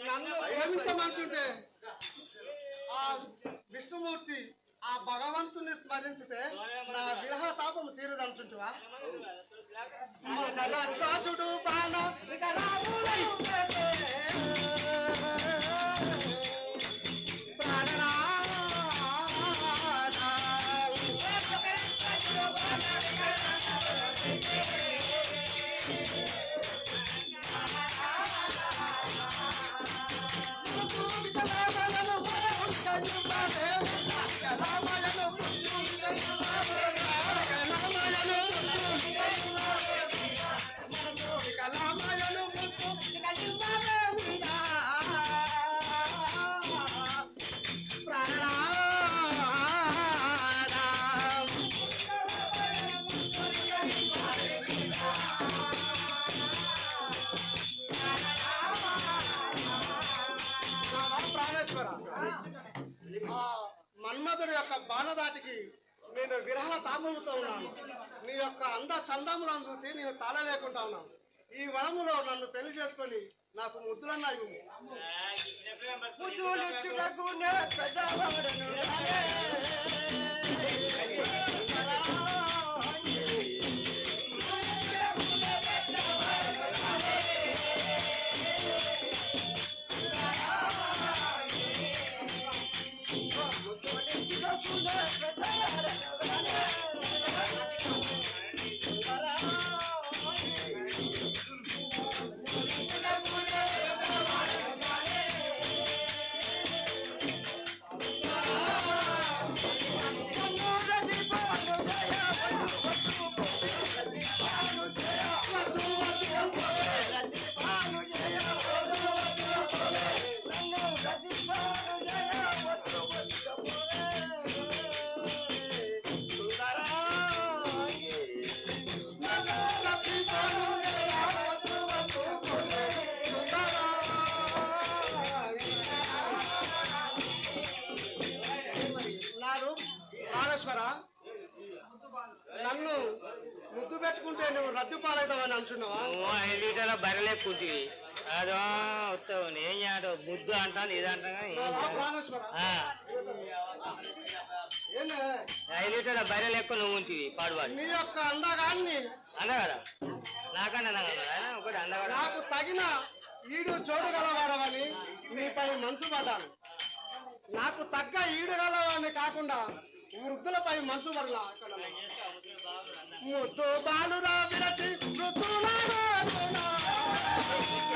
నన్ను ప్రేమించమంటుంటే ఆ విష్ణుమూర్తి ఆ భగవంతుని స్మరించితే నా విరహ తాపము తీరదనుచుంటువా మన రాజుడు బాణ యొక్క బాణదాటికి నేను విరహ తాపముతో ఉన్నాను. నీ యొక్క అంద చందములను చూసి నేను తాళ లేకుండా ఉన్నాను. ఈ వనములో నన్ను పెళ్ళి చేసుకొని నాకు ముద్దులన్నా ముద్దులు ముద్దులిచ్చుటకు నే బర్రెలెక్కుంటివి అదో వస్తావు ఏం చేయటం బుద్ధు అంటాను ఇది అంటాను ఐదు లీటర్ల బర్రెలెక్కు నువ్వు ఉంటివి పాడువాడు నీ యొక్క అందగాన్ని. అందగడా? నాకన్నా ఒకటి అందగడా? నాకు తగిన ఈడు జోడు గలవాడవని నీపై మనసు పడ్డాను. నాకు తగ్గ ఈడు గలవాడిని కాకుండా వృద్ధులపై మనసు పడలా ముద్దు బాలురా విరచి మృతులారా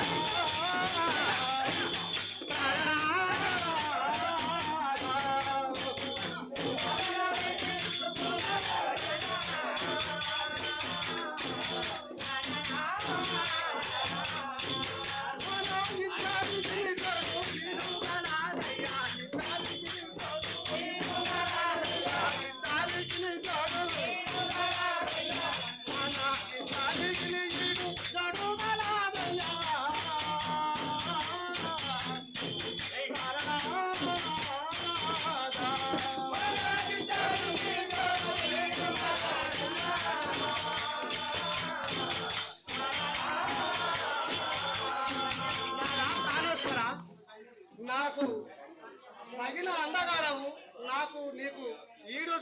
Thank you.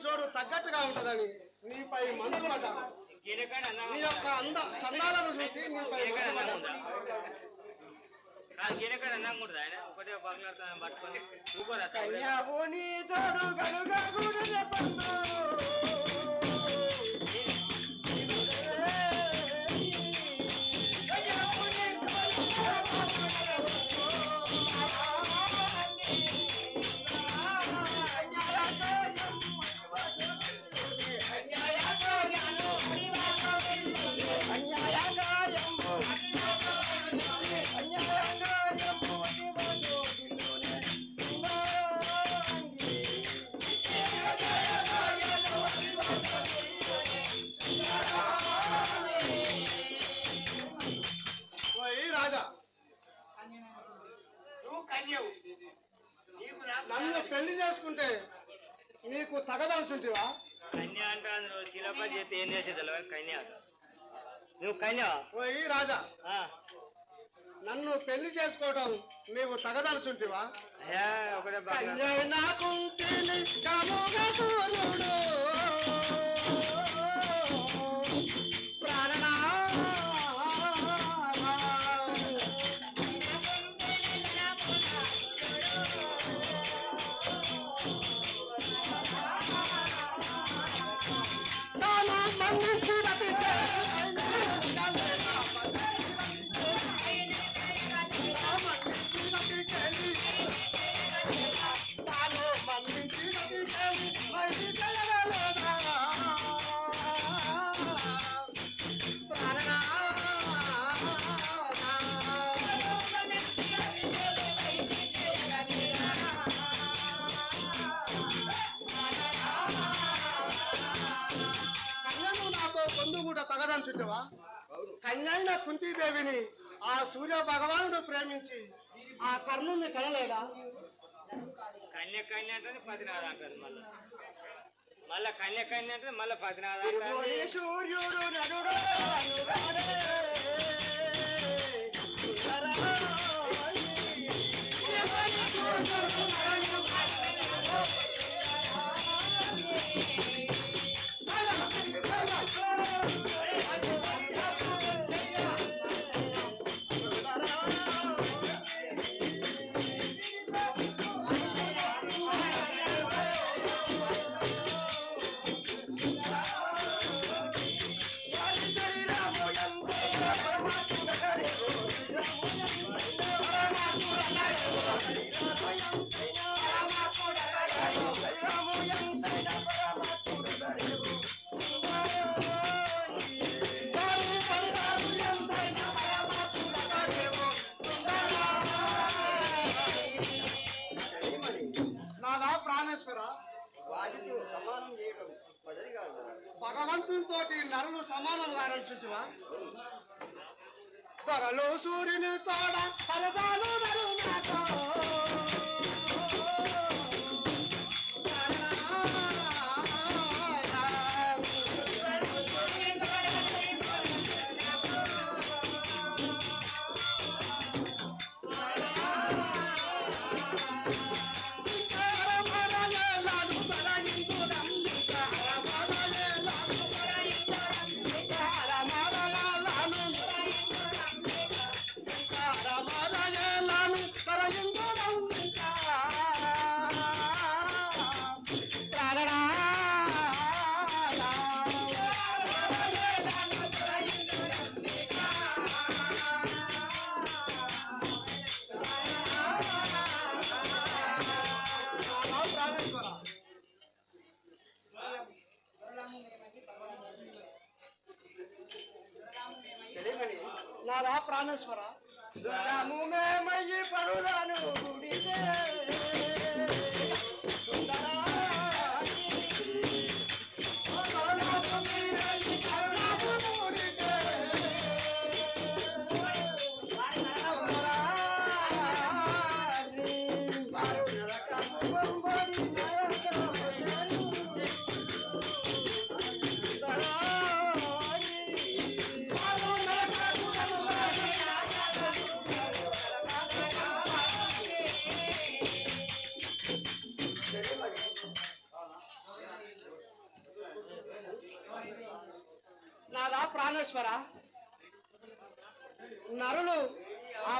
జోడు తగ్గట్టుగా ఉంటుందని నీపై మందులు పడ్డాను నీ యొక్క అంద చందాలను చూసి నీపై గిరకాడ మనసు అన్నం కూడా నీకు తగదనుచుంటివా కన్య అంటాను నువ్వు చిలప చేస్తే ఏం చేసేది కన్య. నువ్వు కన్య? ఓయ్ రాజా. నన్ను పెళ్ళి చేసుకోవడం నీవు తగదలుచుంటివా ఒకటే బాగా కన్యైనాకుంటిని తగదంచుంటవా కన్యైన కుంతీదేవిని ఆ సూర్య భగవానుడు ప్రేమించి ఆ కర్ణుని కనలేదా? కన్య కన్య అంటే పదినాడు అంటారు మళ్ళీ. మళ్ళా కన్య కన్య అంటే మళ్ళీ ఓరి సూర్యుడు ప్రాణేశ్వర వారితో సమానం చేయడం పదవి కాదు భగవంతునితో నరులు సమానం వారంచుటివా త్వరలో సూర్యుని తోడ పరదాలు నరునాతో. నాదా ప్రాణేశ్వర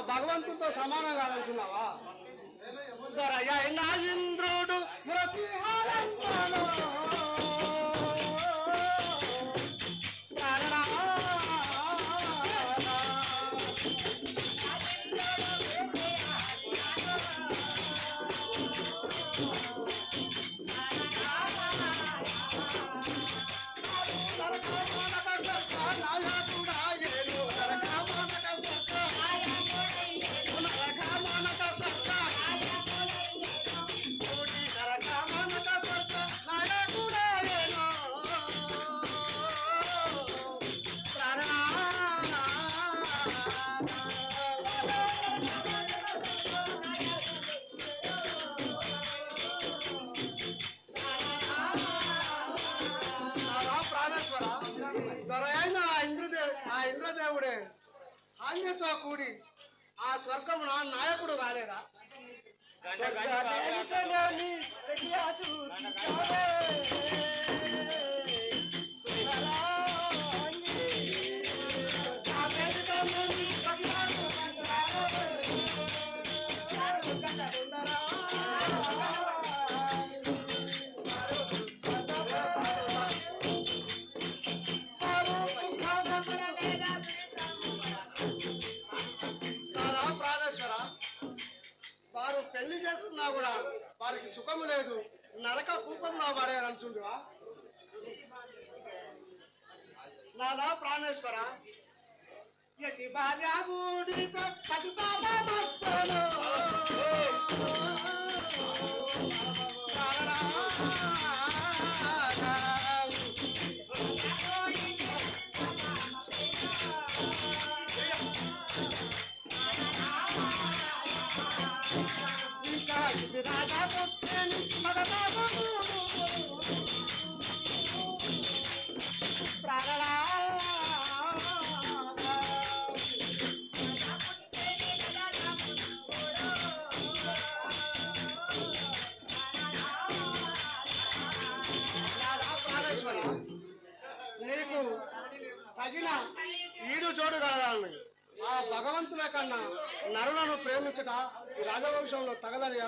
భగవంతుడితో సమానం దొరయైన ఇంద్రుడు మృతిహారంగాను. దొరైన కూడి ఆ స్వర్గం నా నాయకుడు కాలేదా? వారికి సుఖం లేదు. నరక కూపంలో పడేయాలంటుండవా నాదా ప్రాణేశ్వర? యతి భార్యాగుడితో పది బాబా భక్తులు.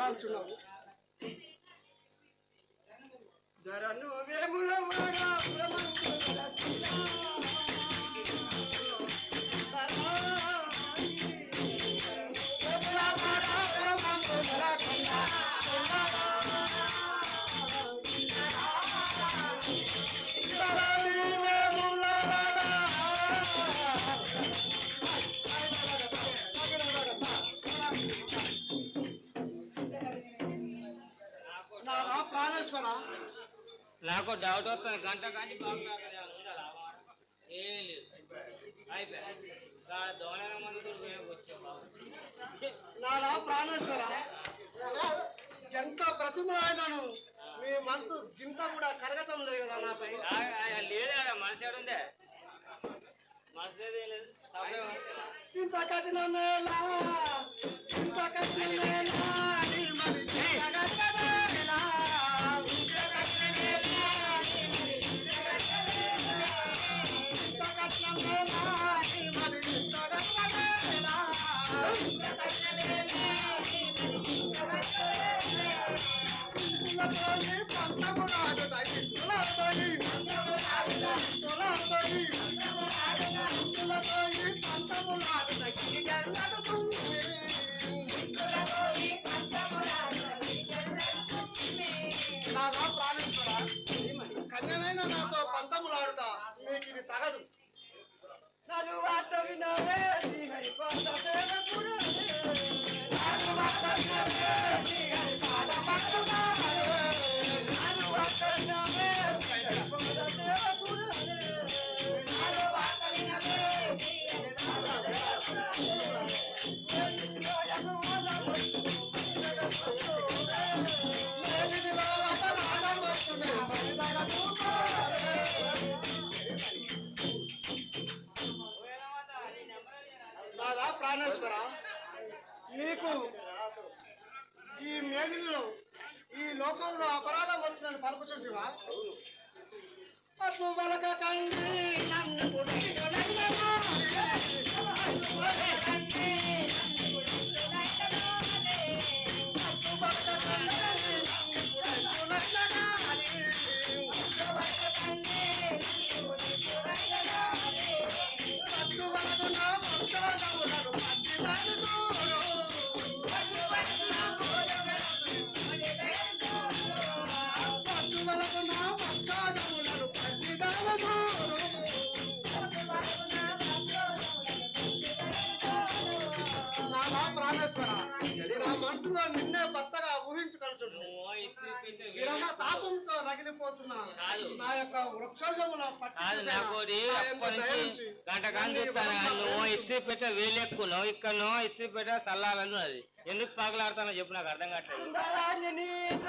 తగదని ఎలా అంటున్నావు. ధరను వేముల నాకు డౌట్ వస్తుంది. గంట కాంచి? ఏమీ లేదు. అయిపోయా. దోణ మంది వచ్చాం నాలా ప్రాణేశ్వర? ఎంత ప్రతిమను మీ మనసు గింత కూడా కరగటం లేదు కదా నాపై. లేదా మనసు ఉందే? మనసు లేదు. తప్పే ఉంది. ఇంత కఠినమేలా ఇంత కఠినమేలా నీ ఇళ్ళతోని పంతములాడుట, ఇళ్ళతోని నాతో పంతములాడుట మీకు ఇది తగదు నలువాత వినవే శ్రీహరి కొండ ఇస్త్రీ పెట్టే విరహ వేలు తాపంతో రగిలిపోతున్నా కాదు. నా యొక్క వృక్షముల కాదు నాకు ఒకటి అప్పటి నుంచి గంట కాని చెప్తాను కానీ నువ్వు ఇస్త్రీ పెట్టే ఇక్కడనో ఇస్త్రీ పెట్టే సల్లాలను అది. ఎందుకు పాకలాడతానో చెప్పు నాకు అర్థం కావట్లేదు.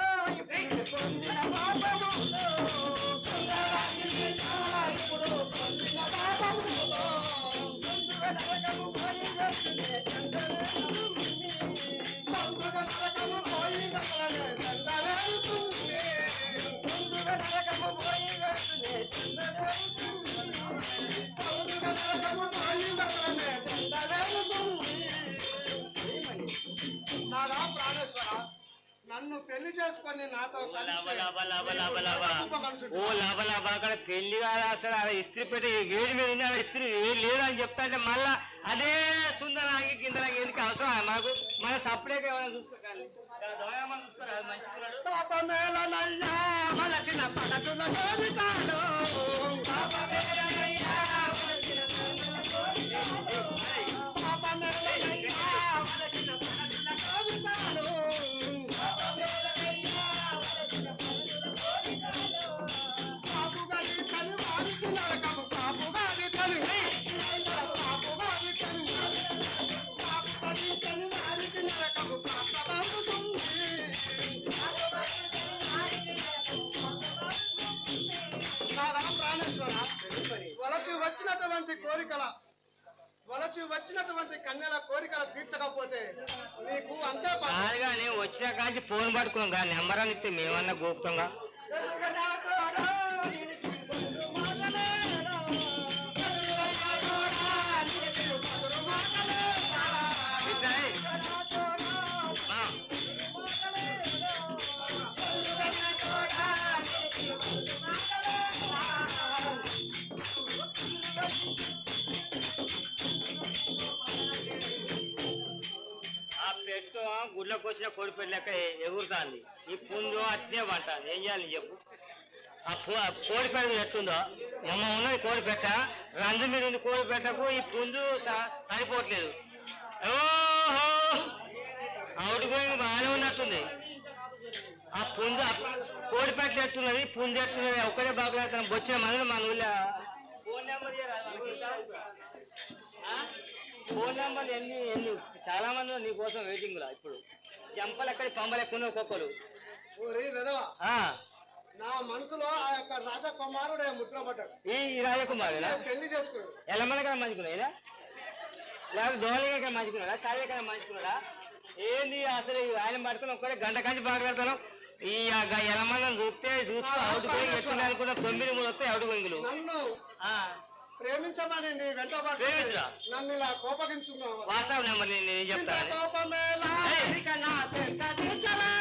నాదా ప్రాణేశ్వర నన్ను పెళ్ళి చేసుకొని నాతో. ఓ అక్కడ పెళ్ళి కాదు అసలు. అలా ఇస్త్రీ పెట్టి వేడి మీద ఇస్త్రీ వేడి లేదు అని చెప్తా అంటే మళ్ళా అదే సుందరానికి కింద ఎందుకు అవసరం మనకు మన సపరేట్ ఏమైనా చూసుకోవాలి. చూసుకోరా? అది మంచి కోరికల వలచి వచ్చినటువంటి కన్యల కోరికలు తీర్చకపోతే నీకు అంతే. కాదు కానీ వచ్చిన కాంచి ఫోన్ పట్టుకున్నాం కానీ నెంబర్ అని మేమన్నా గోపుతంగా పెట్టు గుడ్లకు వచ్చిన కోడి లెక్క ఎ- ఈ పుంజు అట్నే పంట. ఏం చేయాలి చెప్పు? ఆ కోడి పెట్ట ఎట్టుందో ఎమ్మ ఉన్నది కోడి పెట్ట. రంజు మీద ఉంది కోడి పెట్టకు. ఈ పుంజు సరిపోవట్లేదు. ఓహో! అవుట్ గోయింగ్ బాగానే ఉన్నట్టుంది. ఆ పుంజు కోడి పెట్ట ఎట్టున్నది పుంజు ఎట్టున్నది ఒక్కడే బాగులేస్తాను బొచ్చిన మంది మన ఊళ్ళో ఫోన్ నెంబర్ ఫోన్ నెంబర్ ఎన్ని ఎన్ని చాలా మంది నీ కోసం వెయిటింగ్ లా ఇప్పుడు. జంపలు ఎక్కడ పంబలు ఎక్కువ ఒక్కొక్కరు. నా మనసులో ఆ యొక్క రాజకుమారుడే ముద్రపడ్డాడు. ఈ ఈ రాజకుమారేనా నేను పెళ్ళి కన్నా మంచుకున్నాయినా లేదా దోళగా కన్నా మంచుకున్నాడా చాలే కన్నా మంచుకున్నాడా ఏంది అసలు? ఆయన పట్టుకుని ఒక్కడే గంట కంచి బాగా పెడతాను. ఈ ఎలమందని చూస్తే చూస్తూ అవుట్ గోయింగ్ ఎత్తుంది అనుకున్న తొమ్మిది మూడు వస్తాయి అవుట్ గోయింగ్లు ప్రేమించమని నీ వెంట పడ్డాడు. ప్రేమించరా? నన్ను ఇలా కోపగించుకున్నావు వాట్సాప్ నెంబర్ నేను చెప్తాను కోపమేలా ఏయ్. ఇక నా చెంత దించవేలా.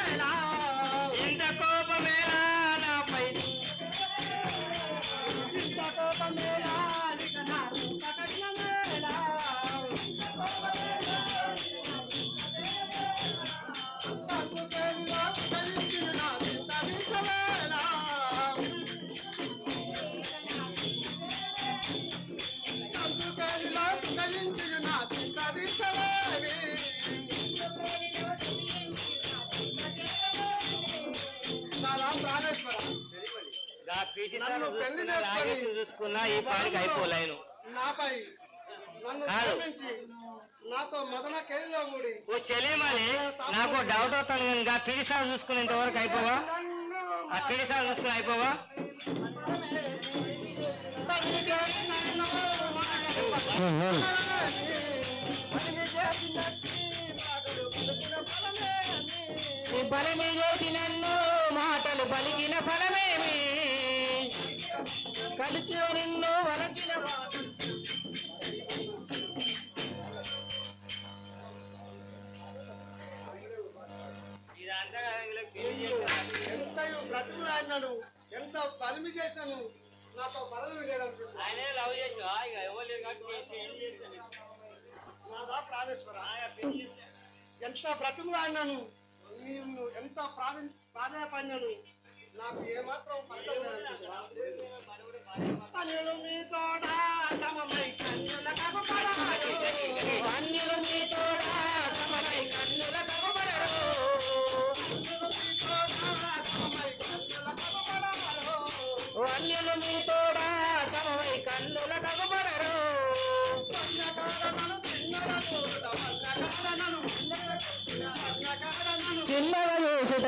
పెళ్ళి చూసుకున్నా, చేసుకొని రాజేష్ చూసుకున్నా ఈ పాడికి అయిపోలేను. నాపై నన్ను కాదు. ప్రేమించి నాతో మదన కేలిలో కూడి ఓ చెలిమని నాకు డౌట్ అవుతాను కానీ గా పీటీ సార్ చూసుకునేంత వరకు అయిపోవా? ఆ పీటీ సార్ చూసుకుని అయిపోవా? బలమి చేసి నన్ను మాటలు పలికిన ఫలమేమి? కలిసి నిన్ను ఇదంతా వీళ్ళకి పెళ్ళి చేయాలి. ఎంత ఎంత బలిమి చేసినాను నాతో బలమి చేయడానికి ఆయనే లవ్ చేసినా ఇక లేరు కాబట్టి ఎంత బ్రతుకులాడినాను నిన్ను ఎంత ప్రాధాన్యపడినాను నాకు ఏమాత్రం ఫలితం మీ తోడ సమమై కన్నుల కనపడాలి. అన్యులు మీ తోడా సమరై కన్నుల కనబడరు అన్యులు మీ తోడా సమమై కన్నుల కనబడరు చిన్నగా చూసుట.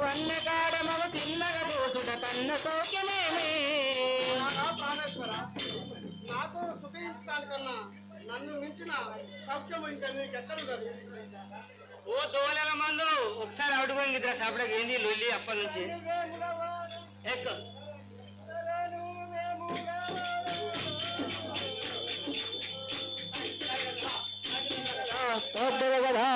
వన్న కాడ మగ చిన్నగా చూసుట. కన్న సౌఖ్యమేమి. నాతో సుఖించడానికన్నా నన్ను మించిన సౌఖ్యం ఇంకా నీకు ఎక్కడ ఉండదు ఓ దోలల మందు. ఒకసారి అవుట్ గోయింగ్ ఇద్దరు సపరేట్ ఏంది లొల్లి అప్పటి నుంచి. వేసుకో. తోద్దె కదా